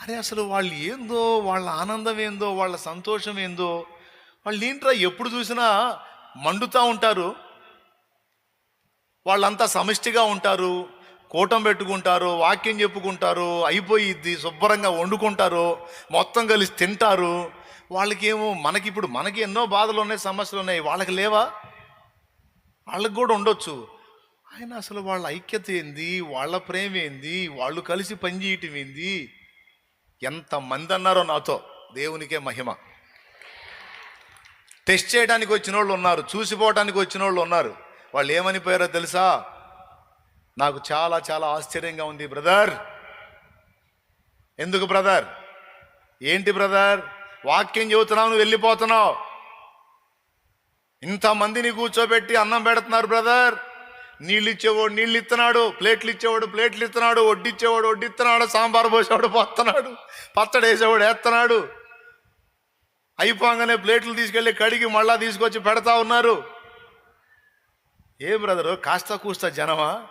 అరే అసలు వాళ్ళు ఏందో వాళ్ళ ఆనందం ఏందో వాళ్ళ సంతోషం ఏందో వాళ్ళు ఏంట్రా ఎప్పుడు చూసినా మండుతూ ఉంటారు? వాళ్ళంతా సమిష్టిగా ఉంటారు కూటం పెట్టుకుంటారు వాక్యం చెప్పుకుంటారు అయిపోయిద్ది శుభ్రంగా వండుకుంటారు మొత్తం కలిసి తింటారు. వాళ్ళకేమో మనకి ఇప్పుడు మనకి ఎన్నో బాధలు ఉన్నాయి సమస్యలు ఉన్నాయి వాళ్ళకి లేవా? వాళ్ళకి కూడా ఉండొచ్చు. ఆయన అసలు వాళ్ళ ఐక్యత ఏంది? వాళ్ళ ప్రేమ ఏంది? వాళ్ళు కలిసి పనిచేయటం ఏంది? ఎంతమంది అన్నారో నాతో. దేవునికే మహిమ. టెస్ట్ చేయడానికి వచ్చిన వాళ్ళు ఉన్నారు చూసిపోవడానికి వచ్చిన వాళ్ళు ఉన్నారు. వాళ్ళు ఏమనిపోయారో తెలుసా? నాకు చాలా చాలా ఆశ్చర్యంగా ఉంది బ్రదర్. ఎందుకు బ్రదర్? ఏంటి బ్రదర్? వాక్యం చెబుతున్నావు నువ్వు వెళ్ళిపోతున్నావు. ఇంతమందిని కూర్చోబెట్టి అన్నం పెడుతున్నారు బ్రదర్. నీళ్ళు ఇచ్చేవాడు నీళ్ళు ఇస్తున్నాడు ప్లేట్లు ఇచ్చేవాడు ప్లేట్లు ఇస్తున్నాడు వడ్డిచ్చేవాడు వడ్డిస్తున్నాడు సాంబార్ పోసేవాడు పోతున్నాడు పచ్చడి వేసేవాడు వేస్తున్నాడు అయిపోగానే ప్లేట్లు తీసుకెళ్ళి కడిగి మళ్ళా తీసుకొచ్చి పెడతా ఉన్నారు. ఏ బ్రదరు కాస్త కూస్త జనమా?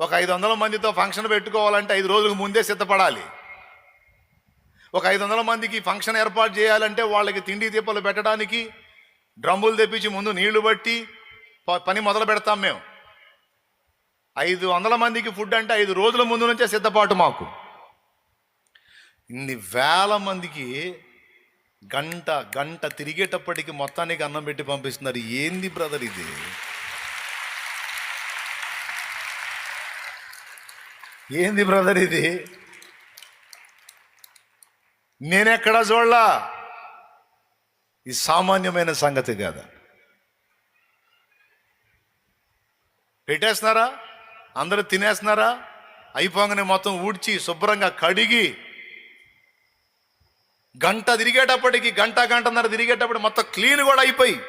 ఒక ఐదు వందల మందితో ఫంక్షన్ పెట్టుకోవాలంటే ఐదు రోజులకు ముందే సిద్ధపడాలి. ఒక ఐదు వందల మందికి ఫంక్షన్ ఏర్పాటు చేయాలంటే వాళ్ళకి తిండి దీపాలు పెట్టడానికి డ్రమ్ములు తెప్పించి ముందు నీళ్ళు బట్టి ప- పని మొదలు పెడతాం మేము. ఐదు వందల మందికి ఫుడ్ అంటే ఐదు రోజుల ముందు నుంచే సిద్ధపాటు మాకు. ఇన్ని వేల మందికి గంట గంట తిరిగేటప్పటికి మొత్తానికి అన్నం పెట్టి పంపిస్తున్నారు. ఏంది బ్రదర్ ఇది? ఏంది బ్రదర్ ఇది? నేనెక్కడా చూడలా? ఇది సామాన్యమైన సంగతి కాదా? పెట్టేస్తున్నారా? అందరూ తినేస్తున్నారా? అయిపోగానే మొత్తం ఊడ్చి శుభ్రంగా కడిగి గంట తిరిగేటప్పటికి గంట గంటన్నర తిరిగేటప్పుడు మొత్తం క్లీన్ కూడా అయిపోయి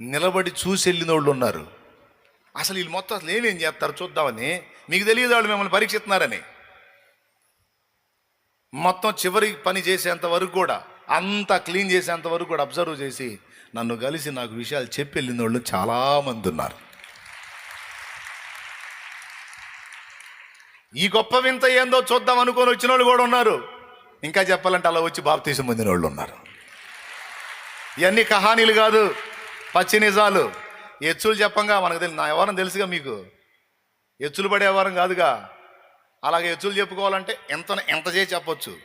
నిలబడి చూసి వెళ్ళిన వాళ్ళు ఉన్నారు. అసలు వీళ్ళు మొత్తం అసలు ఏమేం చేస్తారు చూద్దామని? మీకు తెలియదు వాళ్ళు మిమ్మల్ని పరీక్షిస్తున్నారని. మొత్తం చివరి పని చేసేంత వరకు కూడా అంతా క్లీన్ చేసేంత వరకు కూడా అబ్జర్వ్ చేసి నన్ను కలిసి నాకు విషయాలు చెప్పి వెళ్ళిన వాళ్ళు చాలామంది ఉన్నారు. ఈ గొప్ప వింత ఏందో చూద్దాం అనుకొని వచ్చిన వాళ్ళు కూడా ఉన్నారు. ఇంకా చెప్పాలంటే అలా వచ్చి బాప్తీసం పొందిన వాళ్ళు ఉన్నారు. ఇవన్నీ కహానీలు కాదు పచ్చి నిజాలు. ఎచ్చులు చెప్పంగా మనకు తెలుసు నా ఎవరం తెలుసుగా మీకు. ఎచ్చులు పడే వ్యవహారం కాదుగా. అలాగే ఎచ్చులు చెప్పుకోవాలంటే ఎంత ఎంత చేసి చెప్పొచ్చు.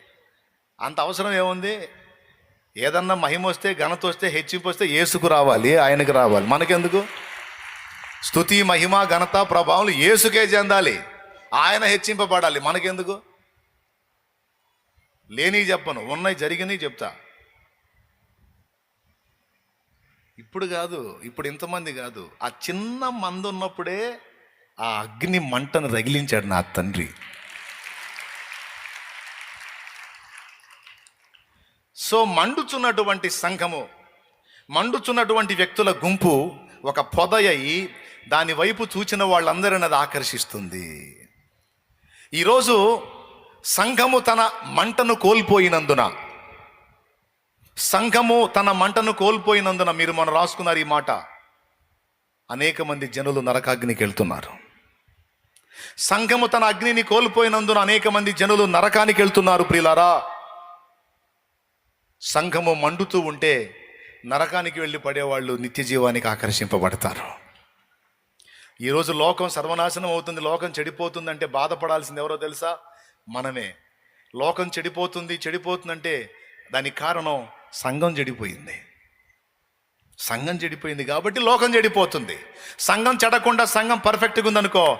అంత అవసరం ఏముంది? ఏదన్నా మహిమ వస్తే ఘనత వస్తే హెచ్చింపు వస్తే ఏసుకు రావాలి ఆయనకు రావాలి. మనకెందుకు? స్థుతి మహిమ ఘనత ప్రభావం ఏసుకే చెందాలి. ఆయన హెచ్చింపబడాలి. మనకెందుకు? లేని చెప్పను. ఉన్నాయి జరిగినవి చెప్తా. ఇప్పుడు కాదు ఇప్పుడు ఇంతమంది కాదు. ఆ చిన్న మంది ఉన్నప్పుడే ఆ అగ్ని మంటను రగిలించాడు నా తండ్రి. సో మండుచున్నటువంటి సంఘము మండుచున్నటువంటి వ్యక్తుల గుంపు ఒక పొదయ్యి దాని వైపు చూచిన వాళ్ళందరిని అది ఆకర్షిస్తుంది. ఈరోజు సంఘము తన మంటను కోల్పోయినందున సంఘము తన మంటను కోల్పోయినందున మీరు మనం రాసుకున్నారు ఈ మాట. అనేక మంది జనులు నరకాగ్నికి వెళ్తున్నారు. సంఘము తన అగ్నిని కోల్పోయినందున అనేక మంది జనులు నరకానికి వెళ్తున్నారు ప్రియులారా. సంఘము మండుతూ ఉంటే నరకానికి వెళ్ళి పడేవాళ్ళు నిత్య జీవానికి ఆకర్షింపబడతారు. ఈరోజు లోకం సర్వనాశనం అవుతుంది లోకం చెడిపోతుందంటే బాధపడాల్సింది ఎవరో తెలుసా? మనమే. లోకం చెడిపోతుంది చెడిపోతుందంటే దానికి కారణం సంఘం చెడిపోయింది. సంఘం చెడిపోయింది కాబట్టి లోకం చెడిపోతుంది. సంఘం చెడకుండా సంఘం పర్ఫెక్ట్గా ఉందనుకో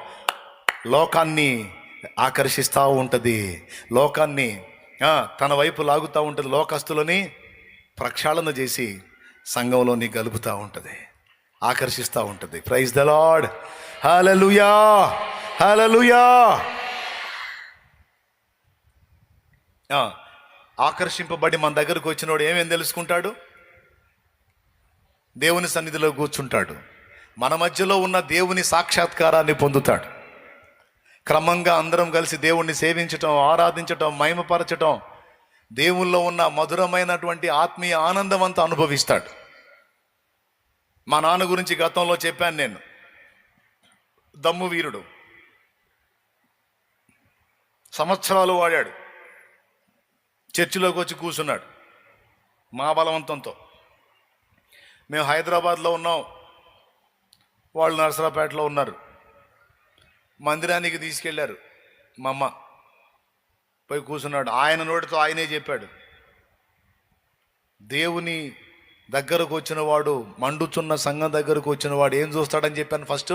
లోకాన్ని ఆకర్షిస్తూ ఉంటుంది. లోకాన్ని తన వైపు లాగుతూ ఉంటుంది. లోకస్తులని ప్రక్షాళన చేసి సంఘంలోని గలుపుతూ ఉంటుంది. ఆకర్షిస్తూ ఉంటుంది. Praise the lord hallelujah hallelujah ఆకర్షింపబడి మన దగ్గరకు వచ్చినోడు ఏమేం తెలుసుకుంటాడు? దేవుని సన్నిధిలో కూర్చుంటాడు. మన మధ్యలో ఉన్న దేవుని సాక్షాత్కారాన్ని పొందుతాడు. క్రమంగా అందరం కలిసి దేవుణ్ణి సేవించటం ఆరాధించటం మహిమపరచటం దేవుల్లో ఉన్న మధురమైనటువంటి ఆత్మీయ ఆనందం అంతా అనుభవిస్తాడు. మా నాన్న గురించి గతంలో చెప్పాను నేను. దమ్ము వీరుడు. సంవత్సరాలు వాడాడు. చర్చిలోకి వచ్చి కూర్చున్నాడు. మా బలవంతంతో. మేము హైదరాబాద్లో ఉన్నాం. వాళ్ళు నరసరాపేటలో ఉన్నారు. మందిరానికి తీసుకెళ్ళారు మా అమ్మ. పోయి కూర్చున్నాడు. ఆయన నోటితో ఆయనే చెప్పాడు. దేవుని దగ్గరకు వచ్చిన వాడు మండుచున్న సంఘం దగ్గరకు వచ్చిన వాడు ఏం చూస్తాడని చెప్పాను ఫస్ట్?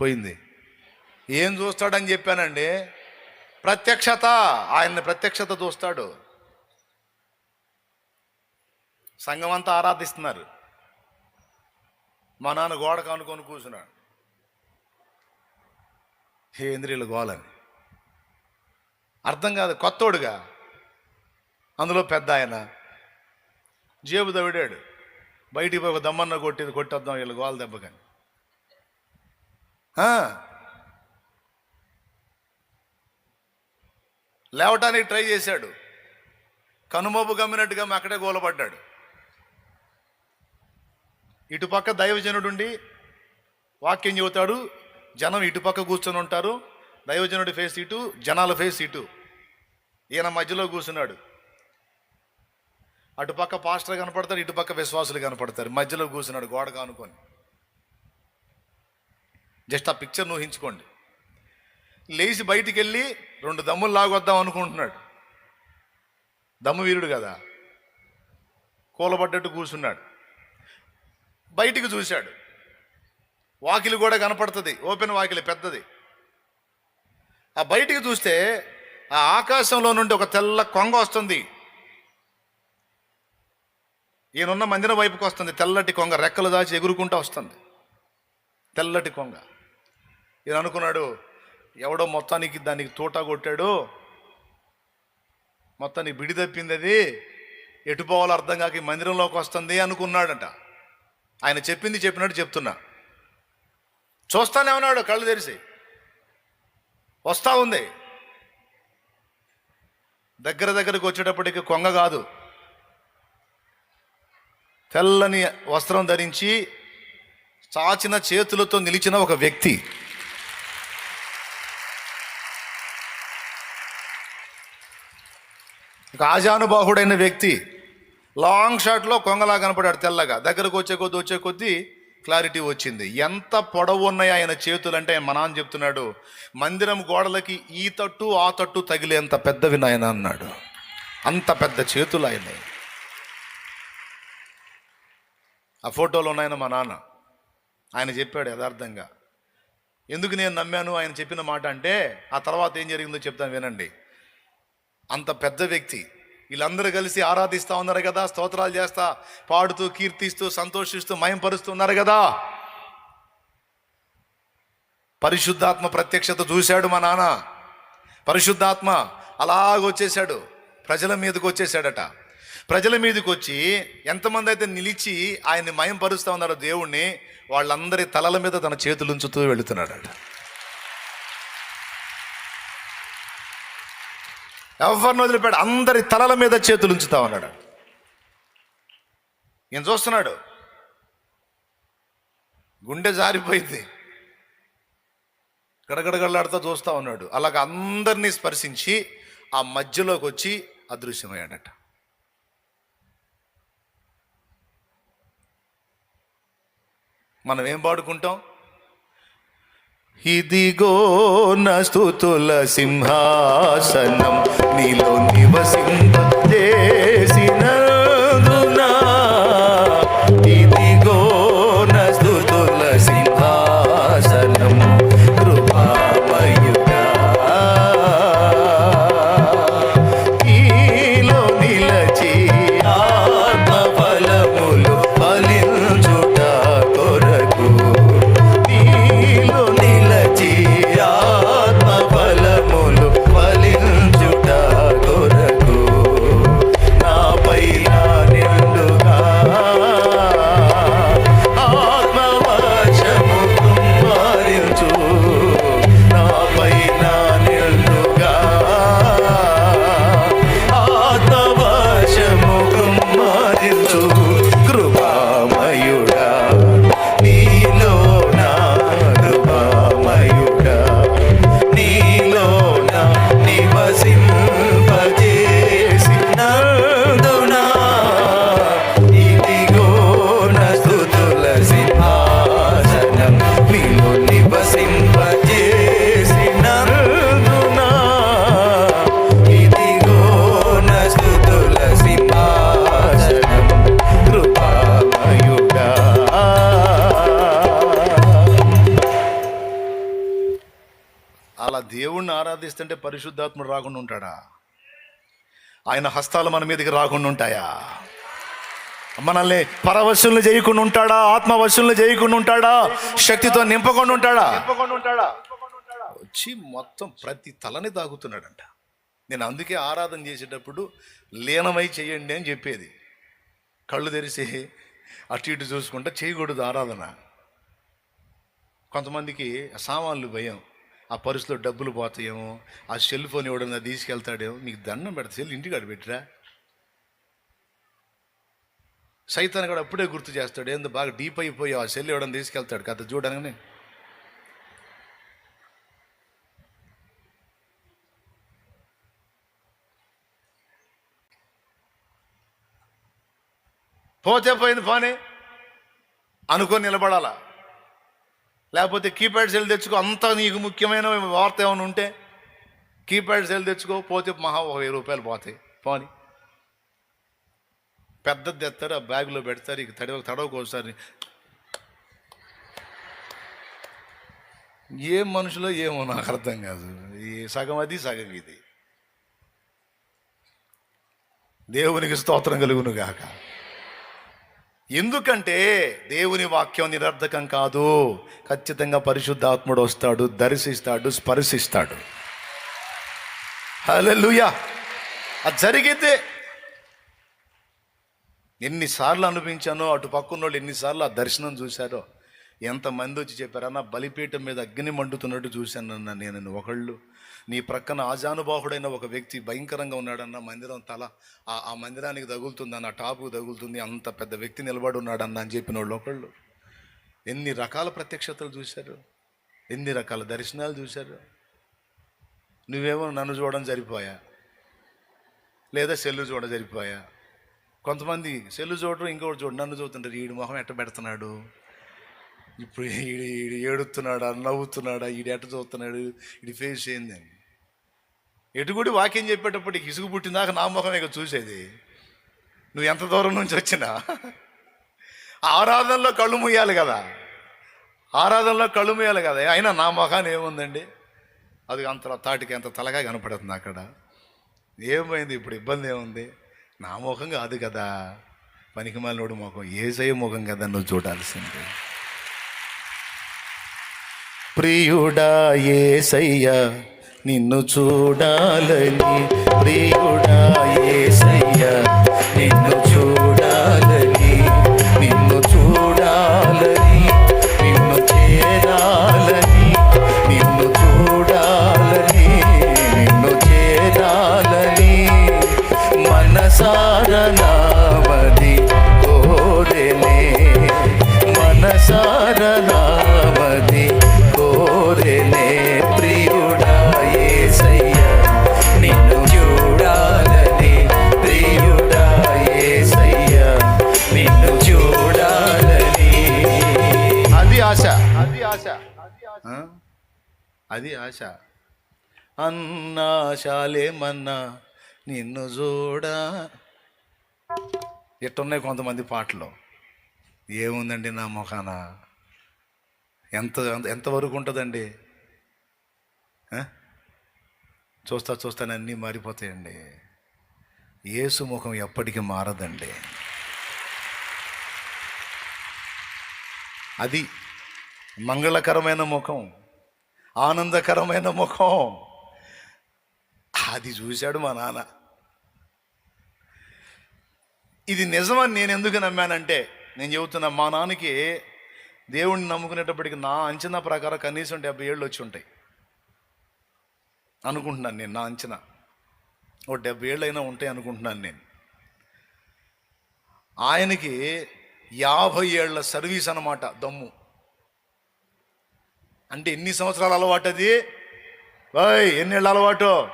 పోయింది. ఏం చూస్తాడని చెప్పానండి? ప్రత్యక్షత. ఆయన్ని ప్రత్యక్షత చూస్తాడు. సంఘం అంతా ఆరాధిస్తున్నారు. మా నాన్న గోడకు అనుకొని కూర్చున్నాడు. హేంద్రియులు గోలని. అర్థం కాదు కొత్తోడుగా. అందులో పెద్ద ఆయన. జేబు దవిడాడు బయటికి పోయి ఒక దమ్మన్న కొట్టింది కొట్టొద్దాం వీళ్ళు గోల దెబ్బ కానీ లేవటానికి ట్రై చేశాడు. కనుమోపు గమ్మినట్టుగా అక్కడే గోలపడ్డాడు. ఇటుపక్క దైవజనుడుండి వాక్యం చెబుతాడు జనం ఇటుపక్క కూర్చొని ఉంటారు. దైవజనుడి ఫేస్ ఇటు జనాల ఫేస్ ఇటు. ఈయన మధ్యలో కూర్చున్నాడు. అటుపక్క పాస్టర్ కనపడతారు ఇటుపక్క విశ్వాసులు కనపడతారు. మధ్యలో కూర్చున్నాడు గోడ కానుకొని. జస్ట్ ఆ పిక్చర్ ఊహించుకోండి. లేచి బయటికి వెళ్ళి రెండు దమ్ములు లాగొద్దాం అనుకుంటున్నాడు. దమ్ము వీరుడు కదా. కూలబడ్డట్టు కూర్చున్నాడు. బయటికి చూశాడు. వాకిలి కూడా కనపడుతుంది. ఓపెన్ వాకిలి పెద్దది. ఆ బయటికి చూస్తే ఆ ఆకాశంలో నుండి ఒక తెల్ల కొంగ వస్తుంది. ఈయనున్న మందిరం వైపుకి వస్తుంది. తెల్లటి కొంగ రెక్కలు దాచి ఎగురుకుంటూ వస్తుంది. తెల్లటి కొంగ. ఈయన అనుకున్నాడు ఎవడో మొత్తానికి దానికి తోట కొట్టాడు. మొత్తానికి బిడి తప్పింది అది. ఎటుపోవాలో అర్థం కాక ఈ మందిరంలోకి వస్తుంది అనుకున్నాడట. ఆయన చెప్పింది చెప్పినట్టు చెప్తున్నా. చూస్తానే ఉన్నాడు కళ్ళు తెరిసి వస్తా ఉంది. దగ్గర దగ్గరకు వచ్చేటప్పటికి కొంగ కాదు. తెల్లని వస్త్రం ధరించి చాచిన చేతులతో నిలిచిన ఒక వ్యక్తి. ఆజానుబాహుడైన వ్యక్తి. లాంగ్ షాట్లో కొంగలా కనపడాడు తెల్లగా. దగ్గరకు వచ్చే కొద్దీ వచ్చే కొద్దీ క్లారిటీ వచ్చింది. ఎంత పొడవు ఉన్నాయి ఆయన చేతులు అంటే మా నాన్న చెప్తున్నాడు మందిరం గోడలకి ఈ తట్టు ఆ తట్టు తగిలేంత పెద్దవి నాయన అన్నాడు. అంత పెద్ద చేతులు ఆయన ఆ ఫోటోలో ఉన్నాయన మా నాన్న. ఆయన చెప్పాడు యథార్థంగా. ఎందుకు నేను నమ్మాను? ఆయన చెప్పిన మాట అంటే ఆ తర్వాత ఏం జరిగిందో చెప్తాను వినండి. అంత పెద్ద వ్యక్తి. వీళ్ళందరూ కలిసి ఆరాధిస్తూ ఉన్నారు కదా స్తోత్రాలు చేస్తా పాడుతూ కీర్తిస్తూ సంతోషిస్తూ మయంపరుస్తున్నారు కదా. పరిశుద్ధాత్మ ప్రత్యక్షత చూశాడు మా నాన్న. పరిశుద్ధాత్మ అలాగొచ్చేసాడు ప్రజల మీదకి వచ్చేసాడట ప్రజల మీదకి వచ్చి ఎంతమంది అయితే నిలిచి ఆయన్ని మయం పరుస్తూ ఉన్నారో దేవుణ్ణి వాళ్ళందరి తలల మీద తన చేతులు ఉంచుతూ వెళుతున్నాడట. ఎవరిని వదిలిపెట్టాడు అందరి తలల మీద చేతులు ఉంచుతా ఉన్నాడు. ఈయన చూస్తున్నాడు. గుండె జారిపోయింది. గడగడగడలాడుతూ చూస్తూ ఉన్నాడు. అలాగ అందరినీ స్పర్శించి ఆ మధ్యలోకి వచ్చి అదృశ్యమయ్యాడట. మనం ఏం పాడుకుంటాం? ఇదిగో నస్తుతుల సింహాసనం నీలో నివసింప అలా దేవుణ్ణి ఆరాధిస్తుంటే పరిశుద్ధాత్ముడు రాకుండా ఉంటాడా? ఆయన హస్తాలు మన మీదకి రాకుండా ఉంటాయా? మనల్ని పరవశుల్ని చేయకుండా ఉంటాడా? ఆత్మవశుల్ని చేయకుండా ఉంటాడా? శక్తితో నింపకుండా ఉంటాడా? వచ్చి మొత్తం ప్రతి తలని తాగుతున్నాడంట నేను అందుకే ఆరాధన చేసేటప్పుడు లీనమై చేయండి అని చెప్పేది. కళ్ళు తెరిచి అటు ఇటు చూసుకుంటా చేయకూడదు ఆరాధన. కొంతమందికి సామాన్లు భయం. ఆ పర్సులో డబ్బులు పోతాయేమో ఆ సెల్ ఫోన్ ఎవడన్నా తీసుకెళ్తాడేమో మీకు దండం పెడతా సెల్ ఇంటికాడ పెట్టిరా? సైతాన్ని కూడా అప్పుడే గుర్తు చేస్తాడు ఏందో బాగా డీప్ అయిపోయి ఆ సెల్ ఎవడన్నా తీసుకెళ్తాడు కథ చూడగానే. పోతే పోయింది పోనీ అనుకొని నిలబడాలా? లేకపోతే కీప్యాడ్ సెల్ తెచ్చుకో అంత నీకు ముఖ్యమైన వార్త ఏమైనా ఉంటే కీప్యాడ్ సెల్ తెచ్చుకో పోతే మహా ఒక వెయ్యి రూపాయలు పోతాయి. పోని. పెద్దది తెస్తారు ఆ బ్యాగ్లో పెడతారు ఇక తడవ తడవకోసారి ఏం మనుషులో ఏమో నాకు అర్థం కాదు. ఈ సగం అది సగం ఇది. దేవునికి స్తోత్రం కలుగును గాక. ఎందుకంటే దేవుని వాక్యం నిరర్ధకం కాదు. ఖచ్చితంగా పరిశుద్ధాత్ముడు వస్తాడు దర్శిస్తాడు స్పర్శిస్తాడు. హల్లెలూయా. అది జరిగితే ఎన్నిసార్లు అనిపించానో అటు పక్కన వాళ్ళు ఎన్నిసార్లు ఆ దర్శనం చూశారో ఎంతమంది వచ్చి చెప్పారన్నా బలిపీఠం మీద అగ్ని మండుతున్నట్టు చూశానన్నా నేను ఒకళ్ళు నీ ప్రక్కన ఆజానుబాహుడైన ఒక వ్యక్తి భయంకరంగా ఉన్నాడన్న మందిరం తల ఆ ఆ మందిరానికి తగులుతుందన్న టాపుకు తగులుతుంది అంత పెద్ద వ్యక్తి నిలబడి ఉన్నాడన్న అని చెప్పిన వాళ్ళు ఒకళ్ళు. ఎన్ని రకాల ప్రత్యక్షతలు చూశారు? ఎన్ని రకాల దర్శనాలు చూశారు? నువ్వేమో నన్ను చూడడం సరిపోయా లేదా సెల్లు చూడ సరిపోయా కొంతమంది సెల్లు చూడరు ఇంకొకటి చూడు నన్ను చూస్తుంటారు ఈడు మొహం ఎట్ట పెడుతున్నాడు? ఇప్పుడు ఈడు ఈడు ఏడుతున్నాడా నవ్వుతున్నాడా ఈడు ఎట్ట చూస్తున్నాడు ఈడి ఫేస్ ఏంది అని. ఎటు కూడా వాక్యం చెప్పేటప్పటికి ఇసుగు పుట్టిందాక నా ముఖం ఇక చూసేది. నువ్వు ఎంత దూరం నుంచి వచ్చినా? ఆరాధనలో కళ్ళు ముయ్యాలి కదా. ఆరాధనలో కళ్ళు ముయ్యాలి కదా. అయినా నా ముఖాన్ని ఏముందండి? అది అంత తాటికి అంత తలగా కనపడుతుంది అక్కడ. ఏమైంది ఇప్పుడు? ఇబ్బంది ఏముంది? నా ముఖం కాదు కదా. పనికిమాలినోడు ముఖం. ఏసై ముఖం కదా నువ్వు చూడాల్సింది. ప్రియుడా ఏసయ్య నిన్ను చూడాలని. ప్రియుడా ఏసయ్య ఆశ. అన్నాశాలేమన్నా నిన్ను చూడా ఎట్టున్నాయి కొంతమంది పాటలు. ఏముందండి నా ముఖాన? ఎంత ఎంతవరకు ఉంటుందండి? చూస్తా చూస్తాను అన్నీ మారిపోతాయండి. యేసు ముఖం ఎప్పటికీ మారదండి. అది మంగళకరమైన ముఖం. ఆనందకరమైన ముఖం. అది చూశాడు మా నాన్న. ఇది నిజమని నేను ఎందుకు నమ్మానంటే నేను చెబుతున్నా మా నాన్నకి దేవుణ్ణి నమ్ముకునేటప్పటికి నా అంచనా ప్రకారం కనీసం డెబ్బై ఏళ్ళు వచ్చి ఉంటాయి. అనుకుంటున్నాను నేను నా అంచనా. ఓ డెబ్బై ఏళ్ళు అయినా ఉంటాయి అనుకుంటున్నాను నేను. ఆయనకి యాభై ఏళ్ళ సర్వీస్ అన్నమాట దమ్ము. అంటే ఎన్ని సంవత్సరాల అలవాటు అది? ఓయ్ ఎన్నేళ్ళ అలవాటు?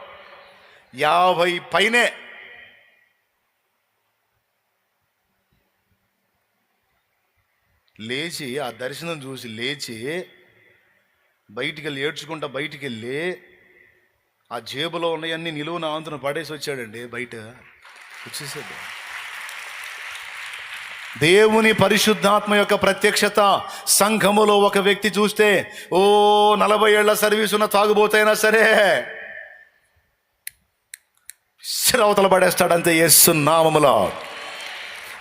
యాభై పైనే. లేచి ఆ దర్శనం చూసి లేచి బయటికి వెళ్ళి ఏడ్చుకుంటా బయటికి వెళ్ళి ఆ జేబులో ఉన్నాయన్నీ నిలువున ఆంతున పడేసి వచ్చాడండి బయట. వచ్చేసాడు. దేవుని పరిశుద్ధాత్మ యొక్క ప్రత్యక్షత సంఘములో ఒక వ్యక్తి చూస్తే ఓ నలభై ఏళ్ళ సర్వీస్ ఉన్న తాగుబోతైనా సరే శిరవతల పడేస్తాడంతే యేసు నామములో.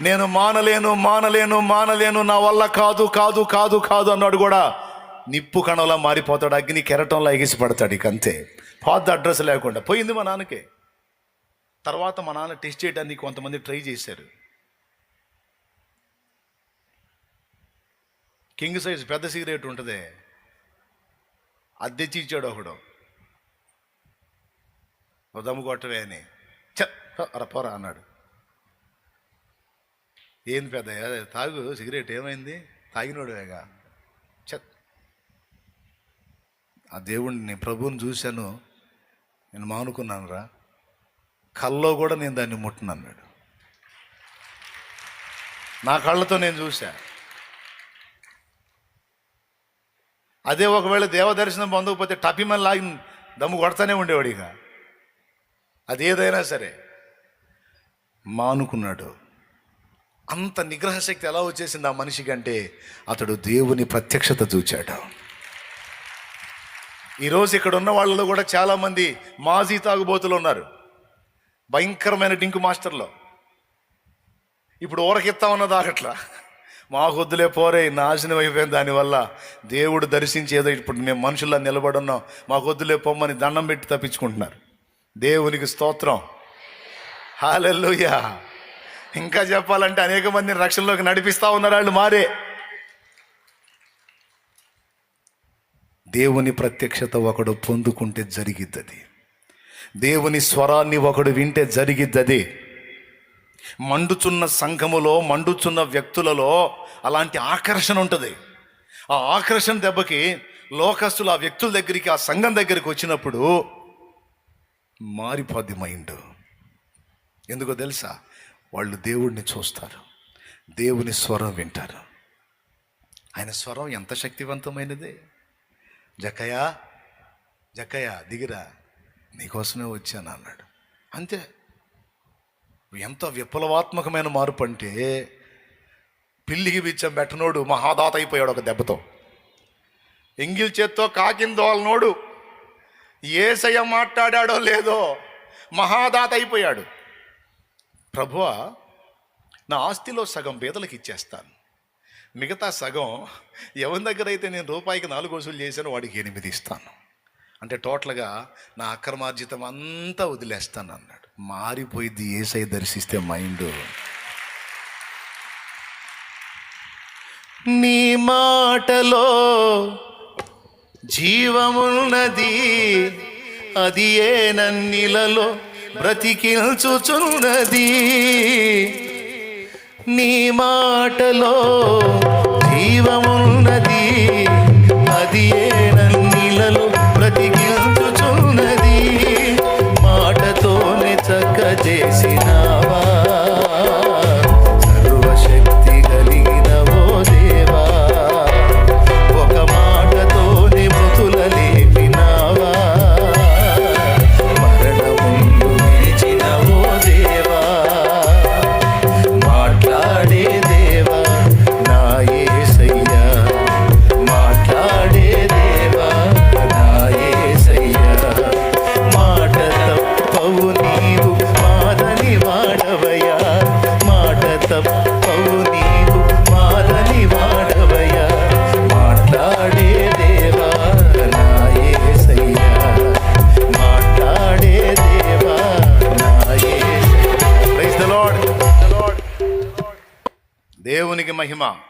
నేను మానలేను మానలేను మానలేను నా వల్ల కాదు కాదు కాదు కాదు అన్నాడు కూడా నిప్పు కణంలా మారిపోతాడు అగ్ని కెరటంలో ఎగిసి పడతాడు ఇక అంతే. పాత అడ్రస్ లేకుండా. పోయింది మా నాన్నకే. తర్వాత మా నాన్న టెస్ట్ చేయడానికి కొంతమంది ట్రై చేశారు. కింగ్ సైజ్ పెద్ద సిగరెట్ ఉంటుంది. అది తెచ్చి ఇచ్చాడు ఒకడు. దమ్ము కొట్టవే అని. చ పోరా అన్నాడు. ఏం పెద్ద తాగు సిగరెట్ ఏమైంది? తాగినోడువేగా. చెత్ ఆ దేవుణ్ణి ప్రభువుని చూశాను. నేను మానుకున్నాను రా కల్లో కూడా నేను దాన్ని ముట్టను అన్నాడు నా కళ్ళతో నేను చూశాను అదే ఒకవేళ దేవ దర్శనం పొందకపోతే టపిమని లాగి దమ్ము కొడతానే ఉండేవాడు ఇక. అది ఏదైనా సరే మానుకున్నాడు. అంత నిగ్రహ శక్తి ఎలా వచ్చేసింది ఆ మనిషికి అంటే అతడు దేవుని ప్రత్యక్షత చూచాడు. ఈరోజు ఇక్కడ ఉన్న వాళ్ళలో కూడా చాలామంది మాజీ తాగుబోతులు ఉన్నారు. భయంకరమైన డింకు మాస్టర్లో. ఇప్పుడు ఊరకిస్తామన్న దాకట్లా మా కొద్దులే పోరే నాశనం అయిపోయింది దానివల్ల. దేవుడు దర్శించి ఏదో ఇప్పుడు మేము మనుషుల్లా నిలబడున్నాం. మా కొద్దులే పొమ్మని దండం పెట్టి తప్పించుకుంటున్నారు. దేవునికి స్తోత్రం. హాలెల్లుయా. ఇంకా చెప్పాలంటే అనేక మందిని రక్షణలోకి నడిపిస్తా ఉన్నారు వాళ్ళు మారే. దేవుని ప్రత్యక్షత ఒకడు పొందుకుంటే జరిగిద్దది. దేవుని స్వరాన్ని ఒకడు వింటే జరిగిద్దది. మండుచున్న సంఘములో మండుచున్న వ్యక్తులలో అలాంటి ఆకర్షణ ఉంటుంది. ఆ ఆకర్షణ దెబ్బకి లోకస్తులు ఆ వ్యక్తుల దగ్గరికి ఆ సంఘం దగ్గరికి వచ్చినప్పుడు మారిపోద్ది మైండ్ ఎందుకో తెలుసా? వాళ్ళు దేవుడిని చూస్తారు. దేవుని స్వరం వింటారు. ఆయన స్వరం ఎంత శక్తివంతమైనది? జక్కయ్య జక్కయ్య దిగిరా నీకోసమే వచ్చాను అన్నాడు. అంతే. ఎంత విప్లవాత్మకమైన మార్పు అంటే పిల్లికి బిచ్చం పెట్టనోడు మహాదాత అయిపోయాడు ఒక దెబ్బతో. ఎంగిల్ చేత్తో కాకిందోలనోడు ఏసయ్య మాట్లాడాడో లేదో మహాదాత అయిపోయాడు. ప్రభువా నా ఆస్తిలో సగం పేదలకు ఇచ్చేస్తాను. మిగతా సగం ఎవరి దగ్గర అయితే నేను రూపాయికి నాలుగు వసూలు చేశానో వాడికి ఎనిమిది ఇస్తాను. అంటే టోటల్గా నా అక్రమార్జితం అంతా వదిలేస్తాను అన్నాడు. మారిపోయింది ఏసై దర్శిస్తే మైండ్. నీ మాటలో జీవమున్నది అది ఏ నన్నిలలో బ్రతికిల్చుచున్నది నీ మాటలో జీవము మహిమ.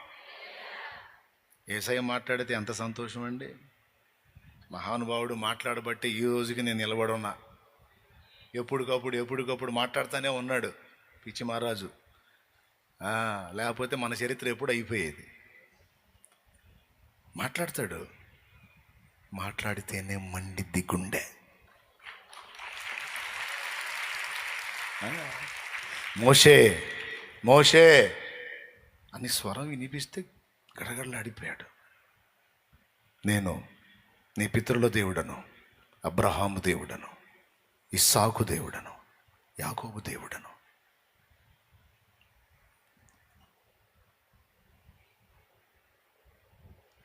ఏసయ్య మాట్లాడితే ఎంత సంతోషం అండి మహానుభావుడు మాట్లాడబట్టి ఈ రోజుకి నేను నిలబడున్నా. ఎప్పటికప్పుడు ఎప్పటికప్పుడు మాట్లాడుతూనే ఉన్నాడు పిచ్చి మహారాజు. లేకపోతే మన చరిత్ర ఎప్పుడు అయిపోయేది. మాట్లాడతాడు. మాట్లాడితేనే మండిద్ది గుండె మోషే మోషే. అని స్వరం వినిపిస్తే గడగడలాడిపోయాడు. నేను నీ పితృల దేవుడను అబ్రహాము దేవుడను ఇస్సాకు దేవుడను యాకోబు దేవుడను.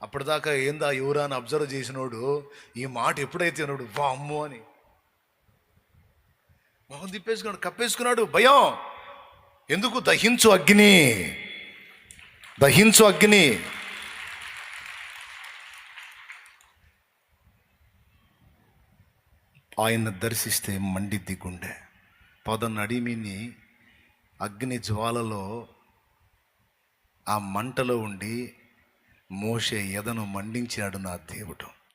అప్పటిదాకా ఏందా యువరాని అబ్జర్వ్ చేసినోడు ఈ మాట ఎప్పుడైతే అన్నాడు అమ్ము అని. మొహం తిప్పేసుకున్నాడు కప్పేసుకున్నాడు భయం. ఎందుకు దహించు అగ్ని? దహించు అగ్ని. ఆయన దర్శిస్తే మండిద్ది గుండె పద నడిమిని అగ్ని జ్వాలలో ఆ మంటలో ఉండి మోషే ఎదను మండించాడు నా దేవుడు.